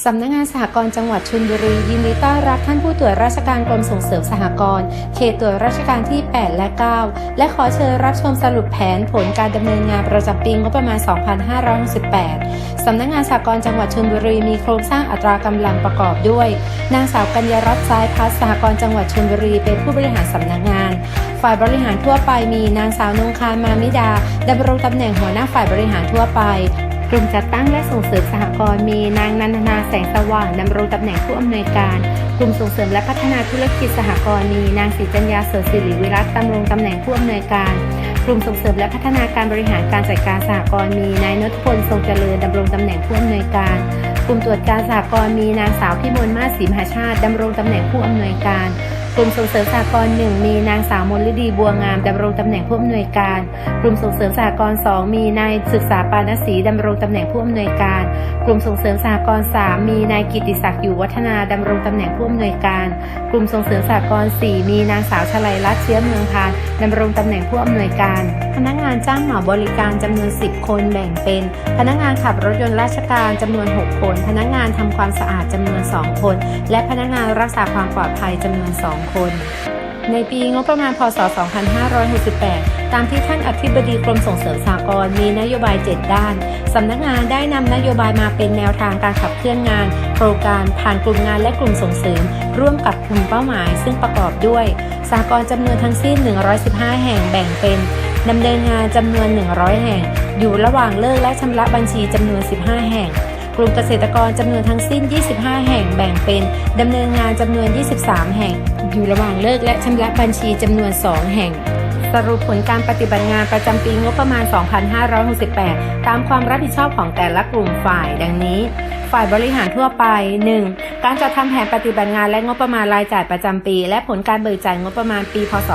สำนักงานสหกรณ์จังหวัดชลบุรียินดีต้อนรับท่านผู้ตรวจราชการกรมส่งเสริมสหกรณ์เขตตรวจราชการที่ 8 และ 9 และขอเชิญรับชมสรุปแผนผลการดำเนินงานประจำปีงบประมาณ 2568 สำนักงานสหกรณ์จังหวัดชลบุรีมีโครงสร้างอัตรากำลังประกอบด้วย นางสาวกัญญารัตน์ซ้ายพัฒน์สหกรณ์จังหวัดชลบุรีเป็นผู้บริหารสำนักงาน ฝ่ายบริหารทั่วไปมีนางสาวนงคารมามิดาดำรงตำแหน่งหัวหน้าฝ่ายบริหารทั่วไป กลุ่มจัดตั้งและส่งเสริมสหกรณ์มีนางนันทนาแสงสว่างดำรงตำแหน่งผู้อำนวยการ กลุ่มส่งเสริมและพัฒนาธุรกิจสหกรณ์มีนางศรีจัญญาเสรศิริวิรัตดำรงตำแหน่งผู้อำนวยการ กลุ่มส่งเสริมและพัฒนาการบริหารการจัดการสหกรณ์มีนายนพพลทรงเจริญดำรงตำแหน่งผู้อำนวยการ กลุ่มตรวจการสหกรณ์มีนางสาวพิมลมาศศรีมหาชาติดำรงตำแหน่งผู้อำนวยการ กลุ่มส่งเสริมสหกรณ์หนึ่งมีนางสาวมลฤดีบัวงามดำรงตำแหน่งผู้อำนวยการ กลุ่มส่งเสริมสหกรณ์สองมีนายศึกษาปานศรีดำรงตำแหน่งผู้อำนวยการ กลุ่มส่งเสริมสหกรณ์สามมีนายกิติศักดิ์อยู่วัฒนาดำรงตำแหน่งผู้อำนวยการ กลุ่มส่งเสริมสหกรณ์สี่มีนางสาวชลัยรัตน์เชื้อเมืองพานดำรงตำแหน่งผู้อำนวยการ พนักงานจ้างเหมาบริการจำนวน 10 คนแบ่งเป็น พนักงานขับรถยนต์ราชการจำนวน 6 คน พนักงานทำความสะอาดจำนวน 2 คน และพนักงานรักษาความปลอดภัยจำนวน 2คน ในปีงบประมาณพศ 2568 ตามที่ท่านอธิบดีกรมส่งเสริมสหกรณ์มีนโยบาย 7 ด้าน สำนักงานได้นำนโยบายมาเป็นแนวทางการขับเคลื่อนงาน โครงการผ่านกลุ่มงานและกลุ่มส่งเสริม ร่วมกับกลุ่มเป้าหมาย ซึ่งประกอบด้วยสหกรณ์จำนวนทั้งสิ้น 115 แห่งแบ่งเป็นดำเนินงานจำนวน 100 แห่ง อยู่ระหว่างเลิกและชำระบัญชีจำนวน 15 แห่ง กลุ่มเกษตรกรจำนวนทั้งสิ้น 25 แห่งแบ่งเป็นดำเนินงานจำนวน 23 แห่ง อยู่ระหว่างเลิกและชำระบัญชีจำนวน 2 แห่ง สรุปผลการปฏิบัติงานประจำปีงบประมาณ 2568 ตามความรับผิดชอบของแต่ละกลุ่มฝ่ายดังนี้ ฝ่ายบริหารทั่วไป 1. การจัดทำแผนปฏิบัติงานและงบประมาณรายจ่ายประจำปี และผลการเบิกจ่ายงบประมาณปี พศ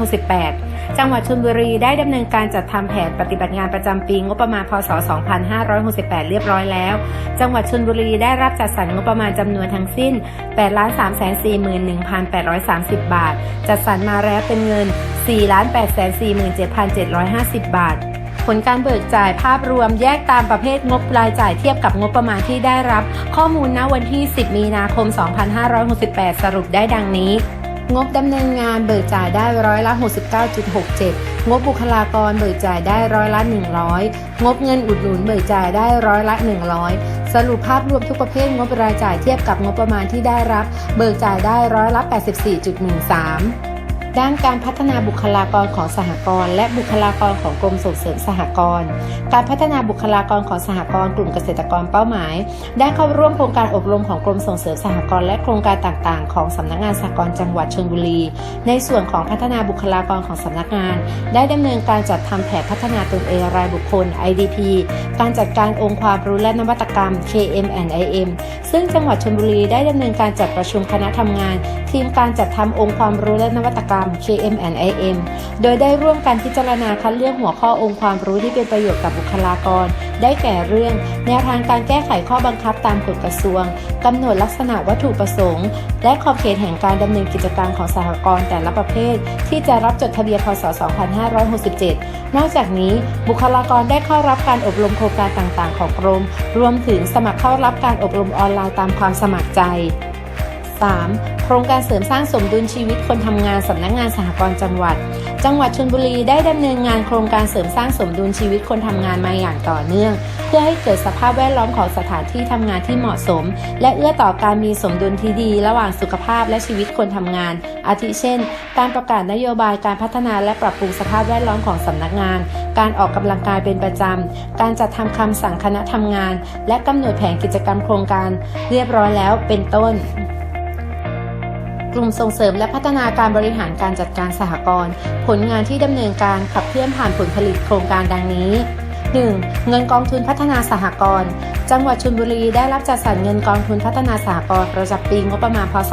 2568 จังหวัดชลบุรีได้ดำเนินการจัดทำแผนปฏิบัติงานประจำปี งบประมาณ พศ 2568 เรียบร้อยแล้ว จังหวัดชลบุรีได้รับจัดสรรงบประมาณจำนวนทั้งสิ้น 8,341,830 บาท จัดสรรมาแล้วเป็นเงิน 4,847,750 บาท ผลการเบิกจ่ายภาพรวมแยกตามประเภทงบรายจ่ายเทียบกับงบประมาณที่ได้รับ ข้อมูลณวันที่ 10 มีนาคม 2568 สรุปได้ดังนี้ งบดำเนินงานเบิกจ่ายได้ร้อยละ 69.67 งบบุคลากรเบิกจ่ายได้ร้อยละ 100 งบเงินอุดหนุนเบิกจ่ายได้ร้อยละ 100สรุปภาพรวมทุกประเภทงบรายจ่ายเทียบกับงบประมาณที่ได้รับ เบิกจ่ายได้ร้อยละ 84.13 ด้านการพัฒนาบุคลากรของสหกรณ์และบุคลากรของกรมส่งเสริมสหกรณ์การพัฒนาบุคลากรของสหกรณ์กลุ่มเกษตรกรเป้าหมาย ได้เข้าร่วมโครงการอบรมของกรมส่งเสริมสหกรณ์และโครงการต่างๆ ของสำนักงานสหกรณ์จังหวัดชลบุรี ในส่วนของพัฒนาบุคลากรของสำนักงาน ได้ดำเนินการจัดทำแผนพัฒนาตนเองรายบุคคล IDP การจัดการองค์ความรู้และนวัตกรรม KM&IM ซึ่งจังหวัดชลบุรีได้ดำเนินการจัดประชุมคณะทำงาน ทีมการจัดทำองค์ความรู้และนวัตกรรม KM&IM โดยได้ร่วมกันพิจารณาคัดเลือกหัวข้อองค์ความรู้ที่เป็นประโยชน์กับบุคลากร ได้แก่เรื่อง แนวทางการแก้ไขข้อบังคับตามกฎกระทรวงกำหนดลักษณะวัตถุประสงค์ และขอบเขตแห่งการดำเนินกิจการของสหกรณ์แต่ละประเภท ที่จะรับจดทะเบียนพศ 2567 นอกจากนี้บุคลากรได้เข้ารับการอบรมโครงการต่างๆ ของกรม รวมถึงสมัครเข้ารับการอบรมออนไลน์ตามความสมัครใจ 3. โครงการเสริมสร้างสมดุลชีวิตคนทำงานสำนักงานสหกรณ์จังหวัด จังหวัดชลบุรีได้ดำเนินงานโครงการเสริมสร้างสมดุลชีวิตคนทำงานมาอย่างต่อเนื่อง เพื่อให้เกิดสภาพแวดล้อมของสถานที่ทำงานที่เหมาะสม และเอื้อต่อการมีสมดุลที่ดี ระหว่างสุขภาพและชีวิตคนทำงาน อาทิเช่น การประกาศนโยบายการพัฒนาและปรับปรุงสภาพแวดล้อมของสำนักงาน การออกกำลังกายเป็นประจำการจัดทำคำสั่งคณะทำงาน และกำหนดแผนกิจกรรมโครงการ เรียบร้อยแล้วเป็นต้น กลุ่มส่งเสริมและพัฒนาการบริหารการจัดการสหกรณ์ผลงานที่ดำเนินการขับเคลื่อนผ่านผลผลิตโครงการดังนี้ 1. เงินกองทุนพัฒนาสหกรณ์ จังหวัดชลบุรีได้รับจัดสรรเงินกองทุนพัฒนาสหกรณ์ประจำปีงบประมาณพศ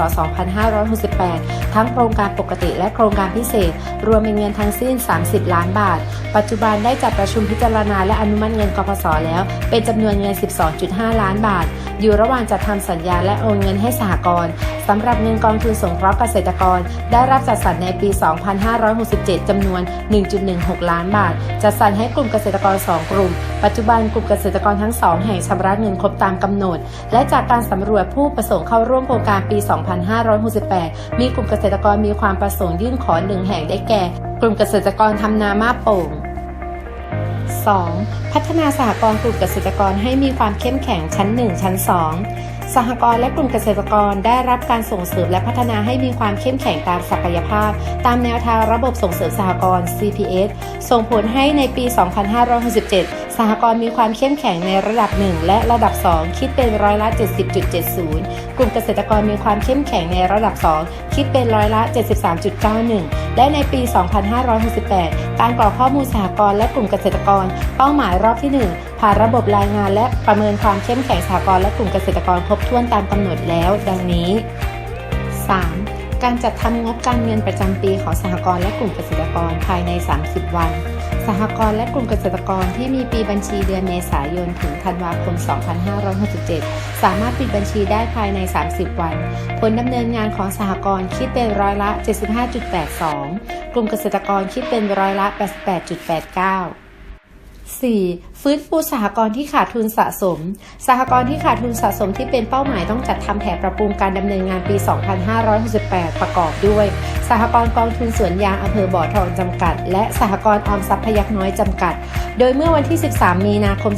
2568 ทั้งโครงการปกติและโครงการพิเศษ รวมเป็นเงินทั้งสิ้น 30 ล้านบาท ปัจจุบันได้จัดประชุมพิจารณาและอนุมัติเงินกพศแล้ว เป็นจำนวนเงิน 12.5 ล้านบาท อยู่ระหว่างจัดทำสัญญาและโอนเงินให้สหกรณ์สำหรับเงินกองทุนสงเคราะห์เกษตรกร ได้รับจัดสรรในปี 2567จำนวน 1.16 ล้านบาท จัดสรรให้กลุ่มเกษตรกร 2กลุ่ม ปัจจุบันกลุ่มเกษตรกรทั้ง 2 แห่งชำระเงินครบตามกำหนด และจากการสำรวจผู้ประสงค์เข้าร่วมโครงการปี 2568 มีกลุ่มเกษตรกรมีความประสงค์ยื่นขอหนึ่งแห่งได้แก่ กลุ่มเกษตรกรทำนามาโป่ง 2. พัฒนาสหกรณ์กลุ่มเกษตรกรให้มีความเข้มแข็งชั้น 1 ชั้น 2 สหกรณ์และกลุ่มเกษตรกรได้รับการส่งเสริมและพัฒนาให้มีความเข้มแข็งตามศักยภาพ ตามแนวทางระบบส่งเสริมสหกรณ์ CPS ส่งผลให้ในปี 2567 สหกรณ์มีความเข้มแข็งในระดับ 1 และระดับ 2 คิดเป็นร้อยละ 70.70 กลุ่มเกษตรกรมีความเข้มแข็งในระดับ 2 คิดเป็นร้อยละ 73.91 และในปี 2568 การกรอกข้อมูลสหกรณ์และกลุ่มเกษตรกร เป้าหมายรอบที่ 1 ผ่านระบบรายงานและประเมินความเข้มแข็งสหกรณ์และกลุ่มเกษตรกรครบถ้วนตามกำหนดแล้ว ดังนี้ 3. การจัดทำงบการเงินประจำปีของสหกรณ์และกลุ่มเกษตรกรภายใน 30 วัน สหกรณ์และกลุ่มเกษตรกรที่มีปีบัญชีเดือนเมษายนถึงธันวาคม 2567 สามารถปิดบัญชีได้ภายใน 30 วัน ผลดำเนินงานของสหกรณ์คิดเป็นร้อยละ 75.82 กลุ่มเกษตรกรคิดเป็นร้อยละ 88.89 4. ฟื้นฟูสหกรณ์ที่ขาดทุนสะสม สหกรณ์ที่ขาดทุนสะสมที่เป็นเป้าหมายต้องจัดทำแผนปรับปรุงการดำเนินงานปี 2568 ประกอบด้วย สหกรณ์กองทุนสวนยางอำเภอบ่อทองจำกัด และสหกรณ์ออมทรัพย์พยักน้อยจำกัด โดยเมื่อวันที่ 13 มีนาคม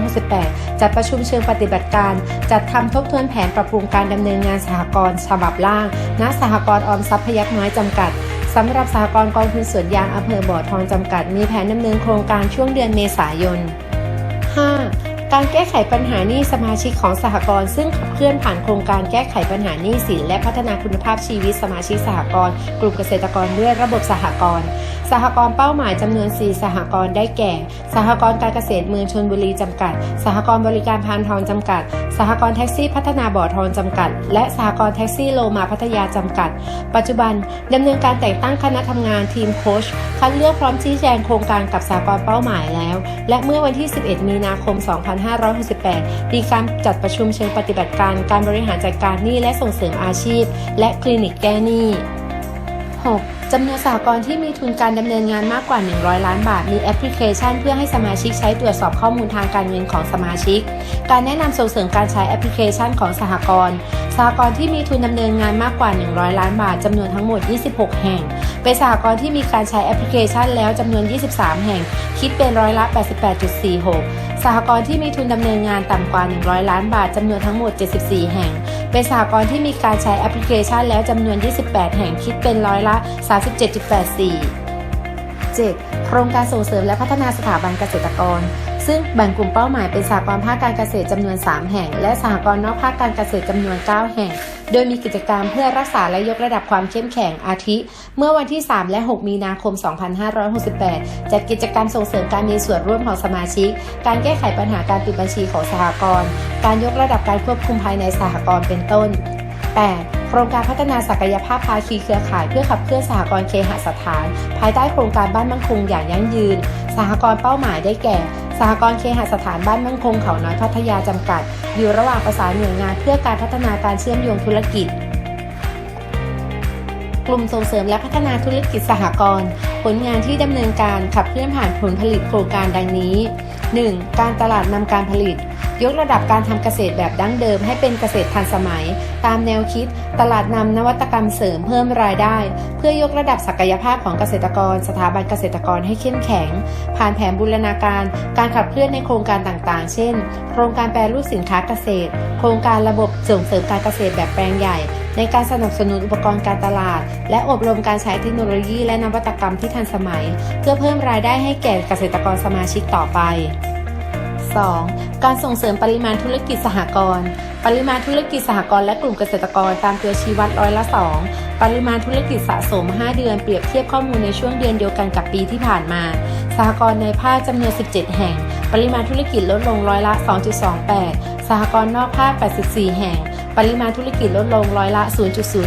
2568 จัดประชุมเชิงปฏิบัติการ จัดทำทบทวนแผนปรับปรุงการดำเนินงานสหกรณ์ฉบับล่าง ณ สหกรณ์ออมทรัพย์พยักน้อยจำกัดสำหรับสหกรณ์กองทุนสวนยางอำเภอบ่อทองจำกัด มีแผนดำเนินโครงการช่วงเดือนเมษายน 5. การแก้ไขปัญหาหนี้สมาชิกของสหกรณ์ซึ่งขับเคลื่อนผ่านโครงการแก้ไขปัญหาหนี้สินและพัฒนาคุณภาพชีวิตสมาชิกสหกรณ์กลุ่มเกษตรกรด้วยระบบสหกรณ์สหกรณ์เป้าหมายจำนวน 4 สหกรณ์ได้แก่ สหกรณ์การเกษตรเมืองชนบุรีจำกัด สหกรณ์บริการพานทองจำกัด สหกรณ์แท็กซี่พัฒนาบ่อทองจำกัด และสหกรณ์แท็กซี่โลมาพัทยาจำกัด ปัจจุบันดำเนินการแต่งตั้งคณะทำงานทีมโค้ชคัดเลือกพร้อมชี้แจงโครงการกับสหกรณ์เป้าหมายแล้ว และเมื่อวันที่ 11 มีนาคม2568 มีการจัดประชุมเชิงปฏิบัติการการบริหารจัดการหนี้และส่งเสริมอาชีพ และคลินิกแก้หนี้ 6. จำนวนสหกรณ์ที่มีทุนการดำเนินงานมากกว่า 100 ล้านบาท มีแอปพลิเคชัน เพื่อให้สมาชิกใช้ตรวจสอบข้อมูลทางการเงินของสมาชิก การแนะนำส่งเสริมการใช้แอปพลิเคชันของสหกรณ์สหกรณ์ที่มีทุนดำเนินงานมากกว่า 100 ล้านบาทจำนวนทั้งหมด 26 แห่ง เป็นสหกรณ์ที่มีการใช้แอปพลิเคชันแล้วจำนวน 23 แห่ง คิดเป็นร้อยละ 88.46 สหกรณ์ที่มีทุนดำเนินงานต่ำกว่า 100 ล้านบาทจำนวนทั้งหมด 74 แห่ง เป็นสหกรณ์ที่มีการใช้แอปพลิเคชันแล้วจำนวน 28 แห่งคิดเป็นร้อยละ 37.84 7. โครงการส่งเสริมและพัฒนาสถาบันเกษตรกร ซึ่งแบ่งกลุ่มเป้าหมายเป็นสหกรณ์ภาคการเกษตรจำนวน 3 แห่ง และสหกรณ์นอกภาคการเกษตรจำนวน 9 แห่ง โดยมีกิจกรรมเพื่อรักษาและยกระดับความเข้มแข็งอาทิ เมื่อวันที่ 3 และ 6 มีนาคม 2568 จัดกิจกรรมส่งเสริมการมีส่วนร่วมของสมาชิก การแก้ไขปัญหาการปิดบัญชีของสหกรณ์ การยกระดับการควบคุมภายในสหกรณ์เป็นต้น 8. โครงการพัฒนาศักยภาพภาคีเครือข่ายเพื่อขับเคลื่อนสหกรณ์เคหสถาน ภายใต้โครงการบ้านมั่นคงอย่างยั่งยืน สหกรณ์เป้าหมายได้แก่สหกรณ์เคหสถานบ้านมั่นคงเขาน้อยพัทยาจำกัด อยู่ระหว่างประสานหน่วยงานเพื่อการพัฒนาการเชื่อมโยงธุรกิจ กลุ่มส่งเสริมและพัฒนาธุรกิจสหกรณ์ผลงานที่ดำเนินการขับเคลื่อนผ่านผลผลิตโครงการดังนี้ 1. การตลาดนำการผลิต ยกระดับการทำเกษตรแบบดั้งเดิมให้เป็นเกษตรทันสมัย ตามแนวคิด ตลาดนำนวัตกรรมเสริมเพิ่มรายได้ เพื่อยกระดับศักยภาพของเกษตรกร สถาบันเกษตรกรให้เข้มแข็ง ผ่านแผนบูรณาการ การขับเคลื่อนในโครงการต่างๆ เช่น โครงการแปรรูปสินค้าเกษตร โครงการระบบส่งเสริมการเกษตรแบบแปลงใหญ่ ในการสนับสนุนอุปกรณ์การตลาด และอบรมการใช้เทคโนโลยีและนวัตกรรมที่ทันสมัย เพื่อเพิ่มรายได้ให้แก่เกษตรกรสมาชิกต่อไป 2. การส่งเสริมปริมาณธุรกิจสหกรณ์ ปริมาณธุรกิจสหกรณ์และกลุ่มเกษตรกรตามตัวชี้วัดร้อยละ 2 ปริมาณธุรกิจสะสม 5 เดือนเปรียบเทียบข้อมูลในช่วงเดือนเดียวกันกับปีที่ผ่านมา สหกรณ์ในภาคจำนวน 17 แห่ง ปริมาณธุรกิจลดลงร้อยละ 2.28 สหกรณ์นอกภาค 84 แห่ง ปริมาณธุรกิจลดลงร้อยละ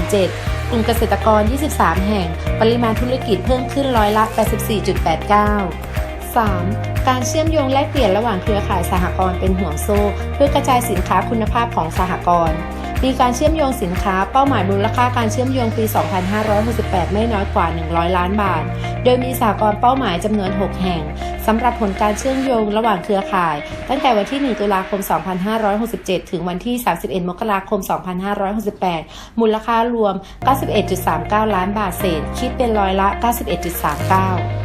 0.07 กลุ่มเกษตรกร 23 แห่ง ปริมาณธุรกิจเพิ่มขึ้นร้อยละ 84.89 3. การเชื่อมโยงแลกเปลี่ยนระหว่างเครือข่ายสหกรณ์เป็นห่วงโซ่ เพื่อกระจายสินค้าคุณภาพของสหกรณ์มีการเชื่อมโยงสินค้าเป้าหมายมูลค่าการเชื่อมโยงปี 2568 ไม่น้อยกว่า 100 ล้านบาท โดยมีสหกรณ์เป้าหมายจำนวน 6 แห่งสำหรับผลการเชื่อมโยงระหว่างเครือข่าย ตั้งแต่วันที่ 1 ตุลาคม 2567 ถึงวันที่ 31 มกราคม 2568 มูลค่ารวม 91.39 ล้านบาทเศษ คิดเป็นร้อยละ 91.39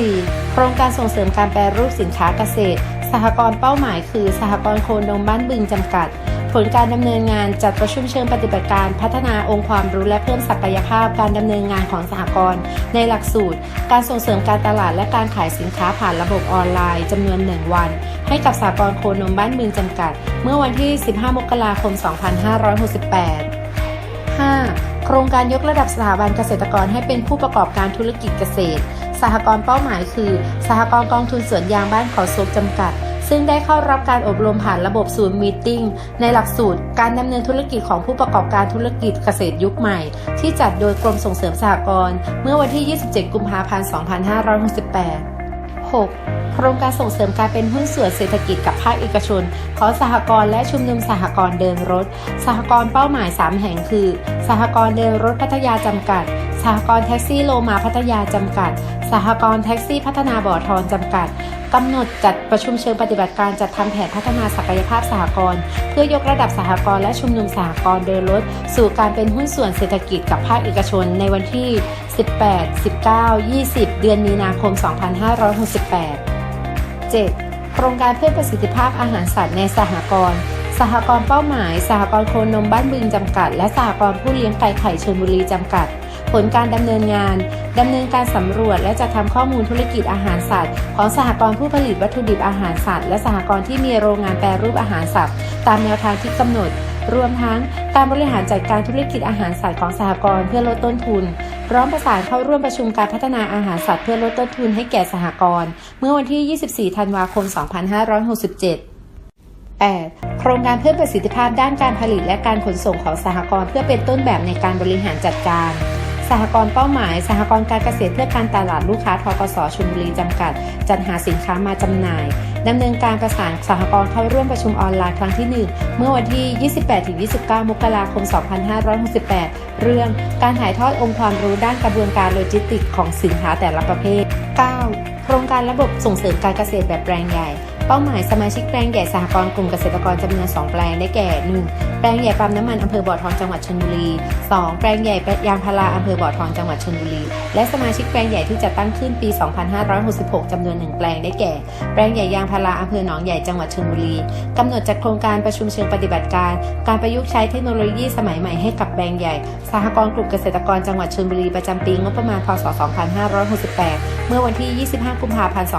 4. โครงการส่งเสริมการแปรรูปสินค้าเกษตร สหกรณ์เป้าหมายคือสหกรณ์โคนมบ้านบึงจำกัด ผลการดำเนินงานจัดประชุมเชิงปฏิบัติการพัฒนาองค์ความรู้และเพิ่มศักยภาพการดำเนินงานของสหกรณ์ในหลักสูตร การส่งเสริมการตลาดและการขายสินค้าผ่านระบบออนไลน์จำนวน 1 วัน ให้กับสหกรณ์โคนมบ้านบึงจำกัด เมื่อวันที่ 15 มกราคม 2568 5. โครงการยกระดับสถาบันเกษตรกรให้เป็นผู้ประกอบการธุรกิจเกษตร สหกรณ์เป้าหมายคือ สหกรณ์กองทุนสวนยางบ้านเขาซกจำกัด ซึ่งได้เข้ารับการอบรมผ่านระบบศูนย์มีตติ้งในหลักสูตร การดำเนินธุรกิจของผู้ประกอบการธุรกิจเกษตรยุคใหม่ ที่จัดโดยกรมส่งเสริมสหกรณ์เมื่อวันที่ 27 กุมภาพันธ์ 2568 6. โครงการส่งเสริมการเป็นหุ้นส่วนเศรษฐกิจกับภาคเอกชน ของสหกรณ์และชุมนุมสหกรณ์เดินรถ สหกรณ์เป้าหมาย 3 แห่งคือ สหกรณ์เดินรถพัทยาจำกัด สหกรณ์แท็กซี่โลมาพัทยาจำกัด สหกรณ์แท็กซี่พัฒนาบ่อทองจำกัดกำหนดจัดประชุมเชิงปฏิบัติการจัดทำแผนพัฒนาศักยภาพสหกรณ์เพื่อยกระดับสหกรณ์และชุมนุมสหกรณ์เดินรถสู่การเป็นหุ้นส่วนเศรษฐกิจกับภาคเอกชนในวันที่ 18 19 20 เดือนมีนาคม 2568 7. โครงการเพิ่มประสิทธิภาพอาหารสัตว์ในสหกรณ์ สหกรณ์เป้าหมาย สหกรณ์โคนมบ้านบึงจำกัด และสหกรณ์ผู้เลี้ยงไก่ไข่ชลบุรีจำกัด ผลการดำเนินงานดำเนินการสำรวจและจัดทำข้อมูลธุรกิจอาหารสัตว์ ของสหกรณ์ผู้ผลิตวัตถุดิบอาหารสัตว์ และสหกรณ์ที่มีโรงงานแปรรูปอาหารสัตว์ ตามแนวทางที่กำหนด รวมทั้งการบริหารจัดการธุรกิจอาหารสัตว์ของสหกรณ์เพื่อลดต้นทุน พร้อมประสานเข้าร่วมประชุมการพัฒนาอาหารสัตว์เพื่อลดต้นทุนให้แก่สหกรณ์เมื่อวันที่ 24 ธันวาคม 2567 8. โครงการเพิ่มประสิทธิภาพด้านการผลิตและการขนส่งของสหกรณ์เพื่อเป็นต้นแบบในการบริหารจัดการ สหกรณ์เป้าหมาย สหกรณ์การเกษตรเพื่อการตลาดลูกค้าทกสชลบุรีจำกัด จัดหาสินค้ามาจำหน่ายดำเนินการประสานสหกรณ์เข้าร่วมประชุมออนไลน์ครั้งที่ 1 เมื่อวันที่ 28-29 มกราคม 2568 เรื่องการถ่ายทอดองค์ความรู้ด้านกระบวนการโลจิสติกของสินค้าแต่ละประเภท 9. โครงการระบบส่งเสริมการเกษตรแบบแปลงใหญ่ เป้าหมายสมาชิกแปลงใหญ่สหกรณ์กลุ่มเกษตรกรจำนวน 2 แปลงได้แก่ 1. แปลงใหญ่ปั๊มน้ำมันอำเภอบ่อทองจังหวัดชลบุรี 2. แปลงใหญ่ยางพาราอำเภอบ่อทองจังหวัดชลบุรี และสมาชิกแปลงใหญ่ที่จะตั้งขึ้นปี 2566จำนวน 1 แปลงได้แก่ แปลงใหญ่ยางพาราอำเภอหนองใหญ่จังหวัดชลบุรีกำหนดจัดโครงการประชุมเชิงปฏิบัติการ การประยุกต์ใช้เทคโนโลยีสมัยใหม่ให้กับแปลงใหญ่ สหกรณ์กลุ่มเกษตรกรจังหวัดชลบุรีประจำปีงบประมาณ พศ 2568 เมื่อวันที่ 25 กุมภาพันธ์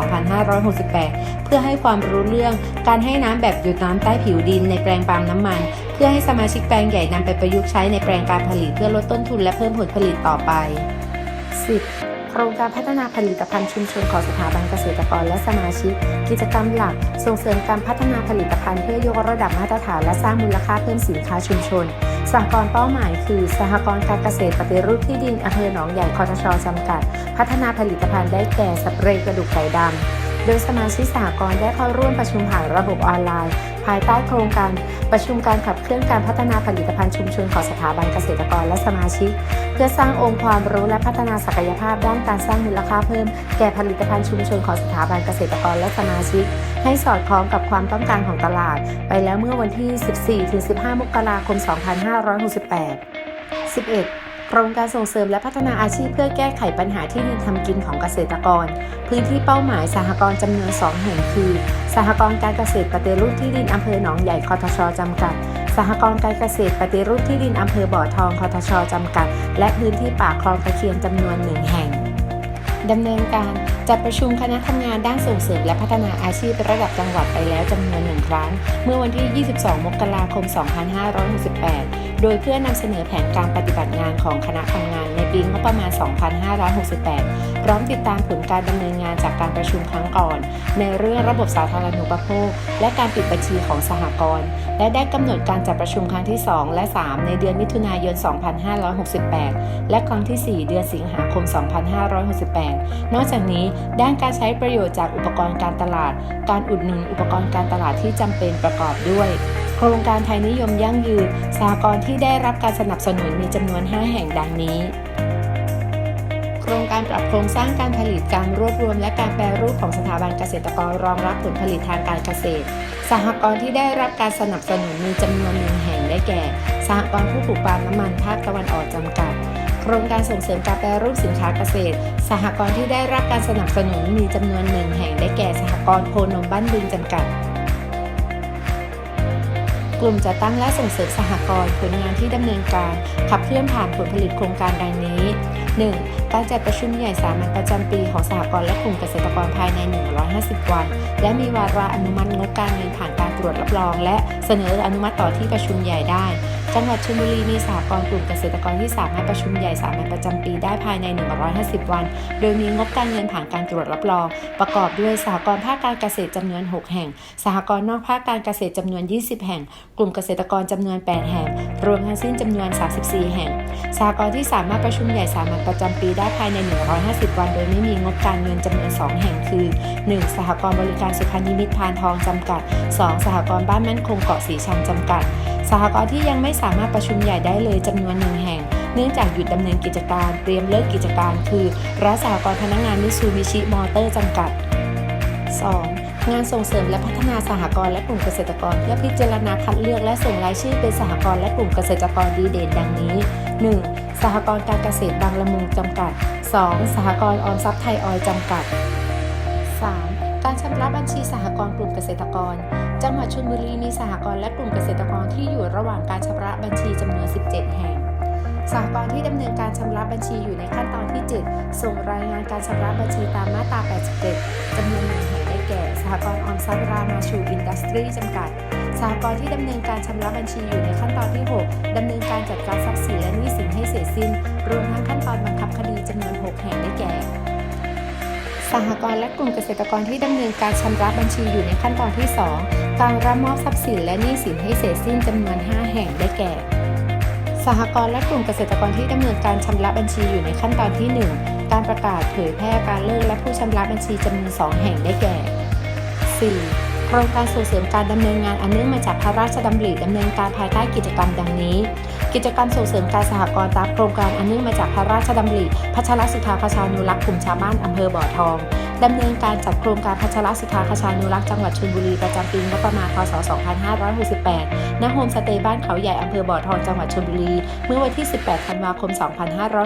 2568 เพื่อให้ความความรู้เรื่อง การให้น้ำแบบหยุดน้ำใต้ผิวดินในแปลงปาล์มน้ำมัน เพื่อให้สมาชิกแปลงใหญ่นำไปประยุกต์ใช้ในแปลงการผลิตเพื่อลดต้นทุนและเพิ่มผลผลิตต่อไป 10. โครงการพัฒนาผลิตภัณฑ์ชุมชนของสถาบันเกษตรกรและสมาชิก กิจกรรมหลัก ส่งเสริมการพัฒนาผลิตภัณฑ์เพื่อยกระดับมาตรฐานและสร้างมูลค่าเพิ่มสินค้าชุมชน สหกรณ์เป้าหมายคือ สหกรณ์การเกษตรปฏิรูปที่ดินอำเภอหนองใหญ่คอทชจำกัด พัฒนาผลิตภัณฑ์ได้แก่สเปรย์กระดูกไก่ดำ โดยสมาชิกสหกรณ์ได้เข้าร่วมประชุมผ่านระบบออนไลน์ ภายใต้โครงการประชุมการขับเคลื่อนการพัฒนาผลิตภัณฑ์ชุมชนของสถาบันเกษตรกรและสมาชิก เพื่อสร้างองค์ความรู้และพัฒนาศักยภาพด้านการสร้างมูลค่าเพิ่ม แก่ผลิตภัณฑ์ชุมชนของสถาบันเกษตรกรและสมาชิก ให้สอดคล้องกับความต้องการของตลาด ไปแล้วเมื่อวันที่ 14-15 มกราคม 2568 11 โครงการส่งเสริมและพัฒนาอาชีพเพื่อแก้ไขปัญหาที่ดินทำกินของเกษตรกร พื้นที่เป้าหมายสหกรณ์จำนวน 2 แห่งคือ สหกรณ์การเกษตรปฏิรูปที่ดินอำเภอหนองใหญ่คอทชจำกัด สหกรณ์การเกษตรปฏิรูปที่ดินอำเภอบ่อทองคอทชจำกัด และพื้นที่ป่าคลองตะเคียนจำนวนหนึ่งแห่งดำเนินการจัดประชุมคณะทำงานด้านส่งเสริมและพัฒนาอาชีพระดับจังหวัดไปแล้วจำนวนหนึ่งครั้ง เมื่อวันที่ 22 มกราคม 2568 โดยเพื่อนำเสนอแผนการปฏิบัติงานของคณะทำงานในปีงบประมาณ 2568 พร้อมติดตามผลการดำเนินงานจากการประชุมครั้งก่อน ในเรื่องระบบสาธารณูปโภค และการปิดบัญชีของสหกรณ์ และได้กำหนดการจัดประชุมครั้งที่ 2 และ 3 ในเดือนมิถุนายน 2568 และครั้งที่ 4 เดือนสิงหาคม 2568 นอกจากนี้ด้านการใช้ประโยชน์จากอุปกรณ์การตลาด การอุดหนุนอุปกรณ์การตลาดที่จำเป็นประกอบด้วย ครงการไทยนิยมยั่งยืนสหกรณ์ที่ได้รับการสนับสนุนมีจำนวน 5 แห่งดังนี้ โครงการปรับโครงสร้างการผลิตการรวบรวม และการแปรรูปของสถาบันเกษตรกรรองรับผลผลิตทางการเกษตร สหกรณ์ที่ได้รับการสนับสนุนมีจำนวนหนึ่งแห่งได้แก่ สหกรณ์ผู้ปลูกปาล์มน้ำมันภาคตะวันออกจำกัดโครงการส่งเสริมการแปรรูปสินค้าเกษตร สหกรณ์ที่ได้รับการสนับสนุนมีจำนวนหนึ่งแห่งได้แก่สหกรณ์โคนมบ้านบึงจำกัด กลุ่มจัดตั้งและส่งเสริมสหกรณ์ผลงานที่ดำเนินการขับเคลื่อนผ่านผลผลิตโครงการดังนี้ 1. การจัดประชุมใหญ่สามัญประจำปีของสหกรณ์และกลุ่มเกษตรกรภายใน 150 วัน และมีวาระอนุมัติงบการเงินผ่านการตรวจรับรอง และเสนออนุมัติต่อที่ประชุมใหญ่ได้ จังหวัดชลบุรีมีสหกรณ์กลุ่มเกษตรกรที่สามารถประชุมใหญ่สามัญประจำปีได้ภายใน 150 วัน โดยมีงบการเงินผ่านการตรวจรับรอง ประกอบด้วยสหกรณ์ภาคการเกษตรจำนวน 6 แห่ง สหกรณ์นอกภาคการเกษตรจำนวน 20 แห่ง กลุ่มเกษตรกรจำนวน 8 แห่ง รวมทั้งสิ้นจำนวน 34 แห่ง สหกรณ์ที่สามารถประชุมใหญ่สามัญประจำปีได้ภายใน 150 วัน โดยไม่มีงบการเงินจำนวน 2 แห่งคือ 1. สหกรณ์บริการสุพรรณนิมิตพานทองจำกัด 2. สหกรณ์บ้านมั่นคงเกาะสีชังจำกัด สหกรณ์ที่ยังไม่สามารถประชุมใหญ่ได้เลยจำนวนหนึ่งแห่ง เนื่องจากหยุดดำเนินกิจการเตรียมเลิกกิจการคือร้านสหกรณ์พนักงานมิซูบิชิมอเตอร์จำกัด 2. งานส่งเสริมและพัฒนาสหกรณ์และกลุ่มเกษตรกรเพื่อพิจารณาคัดเลือกและส่งรายชื่อเป็นสหกรณ์และกลุ่มเกษตรกรดีเด่นดังนี้ 1. สหกรณ์การเกษตรบางละมุงจำกัด 2. สหกรณ์ออมทรัพย์ไทยออยล์จำกัด 3. การชำระบัญชีสหกรณ์กลุ่มเกษตรกร จังหวัดชลบุรีมีสหกรณ์และกลุ่มเกษตรกรที่อยู่ระหว่างการชำระบัญชีจำนวน 17 แห่ง สหกรณ์ที่ดำเนินการชำระบัญชีอยู่ในขั้นตอนที่ 7 ส่งรายงานการชำระบัญชีตามมาตรา 87จำนวนหนึ่งแห่งได้แก่ สหกรณ์ออมทรัพย์รามาชูอินดัสทรีจำกัด สหกรณ์ที่ดำเนินการชำระบัญชีอยู่ในขั้นตอนที่ 6ดำเนินการจัดการทรัพย์สินและหนี้สินให้เสร็จสิ้น รวมทั้งขั้นตอนบังคับคดีจำนวน 6 แห่งได้แก่ สหกรณ์และกลุ่มเกษตรกรที่ดำเนินการชำระบัญชีอยู่ในขั้นตอนที่ 2 การรับมอบทรัพย์สินและหนี้สินให้เสร็จสิ้นจำนวน 5 แห่งได้แก่ สหกรณ์และกลุ่มเกษตรกรที่ดำเนินการชำระบัญชีอยู่ในขั้นตอนที่ 1 การประกาศเผยแพร่การเลิกและผู้ชำระบัญชีจำนวน 2 แห่งได้แก่ 4. โครงการส่งเสริมการดำเนินงานอันเนื่องมาจากพระราชดำริดำเนินการภายใต้กิจกรรมดังนี้ กิจกรรมส่งเสริมการสหกรณ์ตามโครงการอันเนื่องมาจากพระราชดำริพัชรสุธาคชานุรักษ์กลุ่มชาวบ้านอำเภอบ่อทองดำเนินการจัดโครงการพัชรสุธาคชานุรักษ์จังหวัดชลบุรีประจำปีงบประมาณพศ 2568 ณ โฮมสเตย์บ้านเขาใหญ่อำเภอบ่อทองจังหวัดชลบุรี เมื่อวันที่ 18 ธันวาคม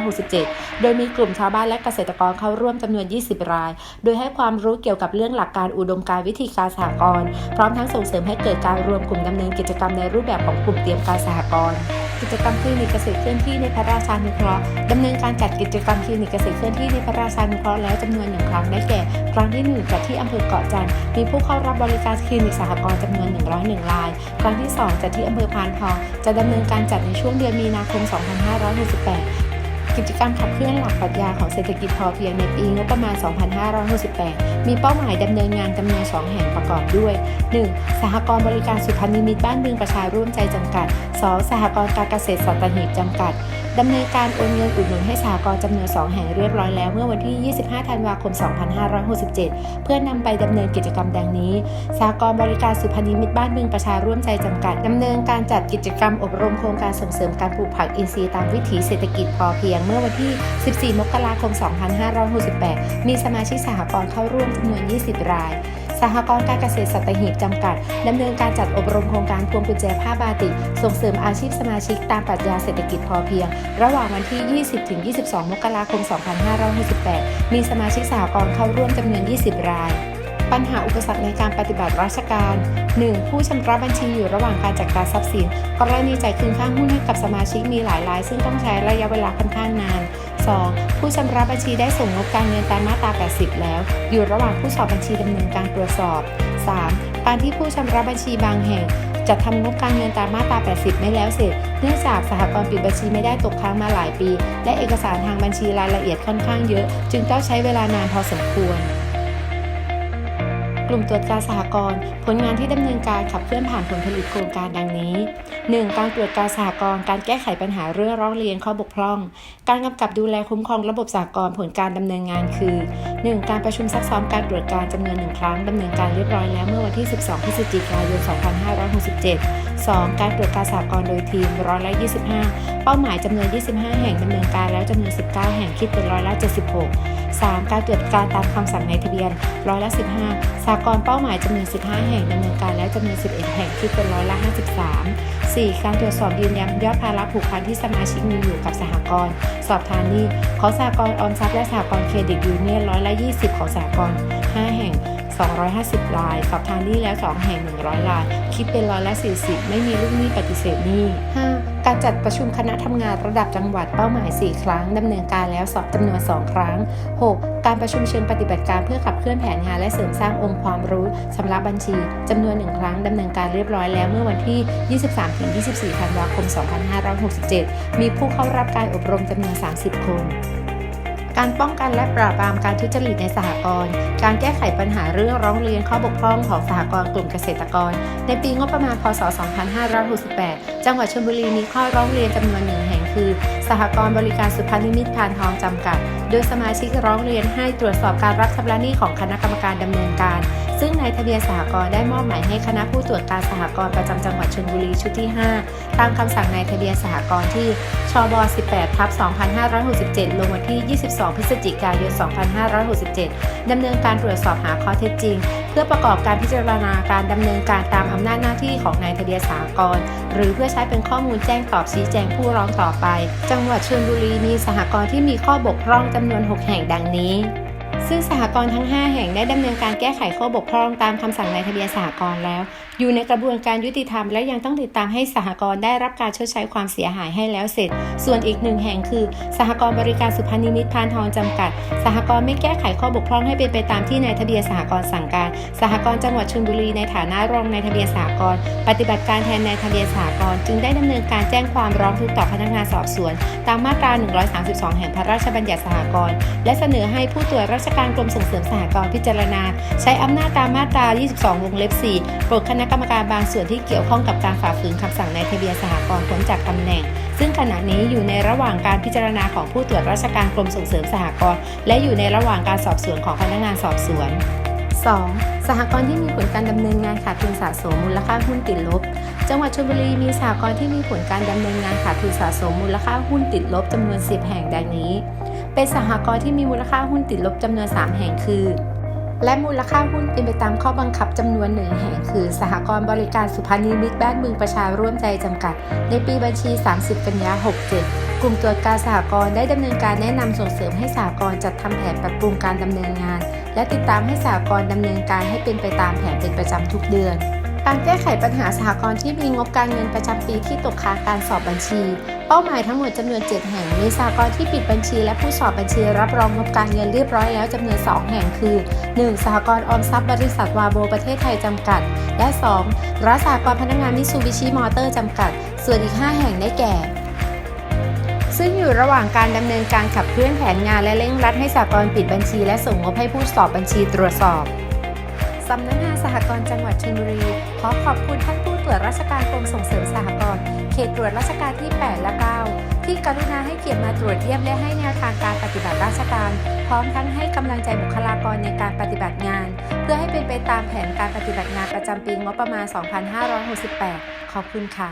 2567 โดยมีกลุ่มชาวบ้านและเกษตรกรเข้าร่วมจำนวน 20 ราย โดยให้ความรู้เกี่ยวกับเรื่องหลักการอุดมการวิธีการสหกรณ์ พร้อมทั้งส่งเสริมให้เกิดการรวมกลุ่มดำเนินกิจกรรมในรูปแบบของกลุ่มเตรียมการสหกรณ์ กิจกรรมคลินิกเกษตรเคลื่อนที่ในพระราชานุเคราะห์ดำเนินการจัดกิจกรรมคลินิกเกษตรเคลื่อนที่ในพระราชานุเคราะห์แล้วจำนวนหนึ่งครั้งได้แก่ ครั้งที่1จัดที่อำเภอเกาะจันทร์มีผู้เข้ารับบริการคลินิกสหกรณ์จำนวน 101ราย ครั้งที่ 2 จัดที่อำเภอพานทองจะดำเนินการจัดในช่วงเดือนมีนาคม 2568 กิจกรรมขับเคลื่อนหลักปรัชญาของเศรษฐกิจพอเพียงในปีงบประมาณ 2568 มีเป้าหมายดำเนินงานจำนวน 2 แห่งประกอบด้วย 1. สหกรณ์บริการสุพรรณนิมิตบ้านเมืองประชาร่วมใจจำกัด 2. สหกรณ์การเกษตรสัตหีบจำกัด ดำเนินการโอนเงินอุดหนุนให้สหกรณ์จำนวน 2 แห่งเรียบร้อยแล้ว เมื่อวันที่ 25 ธันวาคม 2567 เพื่อนำไปดำเนินกิจกรรมดังนี้สหกรณ์บริการสุพรรณนิมิตรบ้านบึงประชาร่วมใจจำกัดดำเนินการจัดกิจกรรมอบรมโครงการส่งเสริมการปลูกผักอินทรีย์ตามวิถีเศรษฐกิจพอเพียง เมื่อวันที่ 14 มกราคม 2568 มีสมาชิกสหกรณ์เข้าร่วมจำนวน 20 ราย สหกรณ์การเกษตรสัตหีบจำกัดดำเนินการจัดอบรมโครงการพวงกุญแจผ้าบาติกส่งเสริมอาชีพสมาชิกตามปรัชญาเศรษฐกิจพอเพียง ระหว่างวันที่ 20-22 มกราคม 2568 มีสมาชิกสหกรณ์เข้าร่วมจำนวน 20 รายปัญหาอุปสรรคในการปฏิบัติราชการ 1. ผู้ชำระบัญชีอยู่ระหว่างการจัดการทรัพย์สิน กรณีจ่ายคืนค่าหุ้นให้กับสมาชิกมีหลายราย ซึ่งต้องใช้ระยะเวลาค่อนข้างนาน 2. ผู้ชำระบัญชีได้ส่งงบการเงินตามมาตรา 80 แล้ว อยู่ระหว่างผู้สอบบัญชีดำเนินการตรวจสอบ 3. การที่ผู้ชำระบัญชีบางแห่งจัดทำงบการเงินตามมาตรา 80 ไม่แล้วเสร็จ เนื่องจากสหกรณ์ปิดบัญชีไม่ได้ตกค้างมาหลายปี และเอกสารทางบัญชีรายละเอียดค่อนข้างเยอะ จึงต้องใช้เวลานานพอสมควร กลุ่มตรวจการสหกรณ์ผลงานที่ดำเนินการขับเคลื่อนผ่านผลผลิตโครงการดังนี้ 1. การตรวจการสหกรณ์การแก้ไขปัญหาเรื่องร้องเรียนข้อบกพร่อง การกำกับดูแลคุ้มครองระบบสหกรณ์ผลการดำเนินงานคือ 1. การประชุมซักซ้อมการตรวจการจำนวนหนึ่งครั้งดำเนินการเรียบร้อยแล้วเมื่อวันที่ 12 พฤศจิกายน 2567 2. การตรวจการสหกรณ์โดยทีมร้อยละ25 เป้าหมายจำนวน 25 แห่งดำเนินการแล้วจำนวน 19 แห่งคิดเป็นร้อยละ76 3. การตรวจการตามคำสั่งในทะเบียนร้อยละ15สาหกรเป้าหมายจำนวน 15 แห่งดำเนินการแล้วจำนวน 11 แห่งคิดเป็นร้อยละ 53 4. การตรวจสอบยืนยันยอดภาระผูกพันที่สมาชิกมีอยู่กับสหกรณ์สอบทานนี้ของสหกรณ์ออมทรัพย์และสหกรณ์เครดิตยูเนียนร้อยละ 20 ของสหกรณ์5 แห่ง 250 ราย สอบทานนี้แล้ว 2 แห่ง 100 ราย คิดเป็นร้อยละ 40 ไม่มีลูกหนี้ปฏิเสธหนี้ 5. การจัดประชุมคณะทำงานระดับจังหวัดเป้าหมาย 4 ครั้งดำเนินการแล้วสอบจำนวน 2 ครั้ง 6. การประชุมเชิงปฏิบัติการเพื่อขับเคลื่อนแผนงานและเสริมสร้างองค์ความรู้สำหรับบัญชีจำนวน 1 ครั้งดำเนินการเรียบร้อยแล้วเมื่อวันที่ 23-24 ธันวาคม 2567 มีผู้เข้ารับการอบรมจำนวน 30 คน การป้องกันและปราบปรามการทุจริตในสหกรณ์ การแก้ไขปัญหาเรื่องร้องเรียนข้อบกพร่องของสหกรณ์กลุ่มเกษตรกร ในปีงบประมาณ พศ 2568 จังหวัดชลบุรีมีข้อร้องเรียนจำนวนหนึ่งแห่งคือ สหกรณ์บริการสุพรรณนิมิตพานทองจำกัด โดยสมาชิกร้องเรียนให้ตรวจสอบการรับชำระหนี้ของคณะกรรมการดำเนินการ ซึ่งนายทะเบียนสหกรณ์ได้มอบหมายให้คณะผู้ตรวจการสหกรณ์ประจำจังหวัดชลบุรีชุดที่ 5 ตามคำสั่งนายทะเบียนสหกรณ์ที่ชบ 18ทับ2567 ลงวันที่ 22 พฤศจิกายน 2567 ดำเนินการตรวจสอบหาข้อเท็จจริง เพื่อประกอบการพิจารณาการดำเนินการตามอำนาจหน้าที่ของนายทะเบียนสหกรณ์หรือเพื่อใช้เป็นข้อมูลแจ้งตอบชี้แจงผู้ร้องต่อไป จังหวัดชลบุรีมีสหกรณ์ที่มีข้อบกพร่องจำนวน 6 แห่งดังนี้ ซึ่งสหกรณ์ทั้ง 5 แห่งได้ดำเนินการแก้ไขข้อบกพร่องตามคำสั่งนายทะเบียนสหกรณ์แล้ว อยู่ในกระบวนการยุติธรรมและยังต้องติดตามให้สหกรณ์ได้รับการชดใช้ความเสียหายให้แล้วเสร็จ ส่วนอีกหนึ่งแห่งคือ สหกรณ์บริการสุพรรณนิมิตพานทองจำกัด สหกรณ์ไม่แก้ไขข้อบกพร่องให้เป็นไปตามที่นายทะเบียนสหกรณ์สั่งการ สหกรณ์จังหวัดชลบุรีในฐานะรองนายทะเบียนสหกรณ์ปฏิบัติการแทนนายทะเบียนสหกรณ์จึงได้ดำเนินการแจ้งความร้องทุกข์ต่อพนักงานสอบสวน ตามมาตรา 132 แห่งพระราชบัญญัติสหกรณ์และเสนอให้ผู้ตรวจราชการกรมส่งเสริมสหกรณ์พิจารณา ใช้อำนาจตามมาตรา 22 วงเล็บ4โปรดคณะกรรมการบางส่วนที่เกี่ยวข้องกับการฝ่าฝืนคำสั่งในทะเบียนสหกรณ์พ้นจากตำแหน่ง ซึ่งขณะนี้อยู่ในระหว่างการพิจารณาของผู้ตรวจราชการกรมส่งเสริมสหกรณ์และอยู่ในระหว่างการสอบสวนของพนักงานสอบสวน 2. สหกรณ์ที่มีผลการดำเนินงานขาดทุนสะสมมูลค่าหุ้นติดลบ จังหวัดชลบุรีมีสหกรณ์ที่มีผลการดำเนินงานขาดทุนสะสมมูลค่าหุ้นติดลบจำนวน 10 แห่งดังนี้ เป็นสหกรณ์ที่มีมูลค่าหุ้นติดลบจำนวน 3 แห่งคือ และมูลค่าหุ้นเป็นไปตามข้อบังคับจำนวนหนึ่งแห่งคือ สหกรณ์บริการสุพรรณนิมิตบ้านบึงประชาร่วมใจจำกัด ในปีบัญชี 30 กันยา 67 กลุ่มตรวจการสหกรณ์ได้ดำเนินการแนะนำส่งเสริมให้สหกรณ์จัดทำแผนปรับปรุงการดำเนินงาน และติดตามให้สหกรณ์ดำเนินการให้เป็นไปตามแผนเป็นประจำทุกเดือน การแก้ไขปัญหาสหกรณ์ที่มีงบการเงินประจำปีที่ตกค้างการสอบบัญชี เป้าหมายทั้งหมดจำนวน 7 แห่ง มีสหกรณ์ที่ปิดบัญชี และผู้สอบบัญชีรับรองงบการเงินเรียบร้อยแล้วจำนวน 2 แห่งคือ 1. สหกรณ์ออมทรัพย์บริษัทวาโบประเทศไทยจำกัด และ 2. รัฐสหกรณ์พนักงานมิซูบิชิมอเตอร์จำกัด ส่วนอีก 5 แห่งได้แก่ซึ่งอยู่ระหว่างการดำเนินการขับเคลื่อนแผนงานและเร่งรัดให้สหกรปิดบัญชี และส่งงบให้ผู้สอบบัญชีตรวจสอบ สำนักงานสหกรณ์จังหวัดชลบุรี ขอขอบคุณท่านผู้ตรวจราชการกรมส่งเสริมสหกรณ์เขตตรวจราชการที่ 8 และ 9 ที่กรุณาให้เกียรติมาตรวจเยี่ยมและให้แนวทางการปฏิบัติราชการ พร้อมทั้งให้กำลังใจบุคลากรในการปฏิบัติงาน เพื่อให้เป็นไปตามแผนการปฏิบัติงานประจำปีงบประมาณ 2568 ขอบคุณค่ะ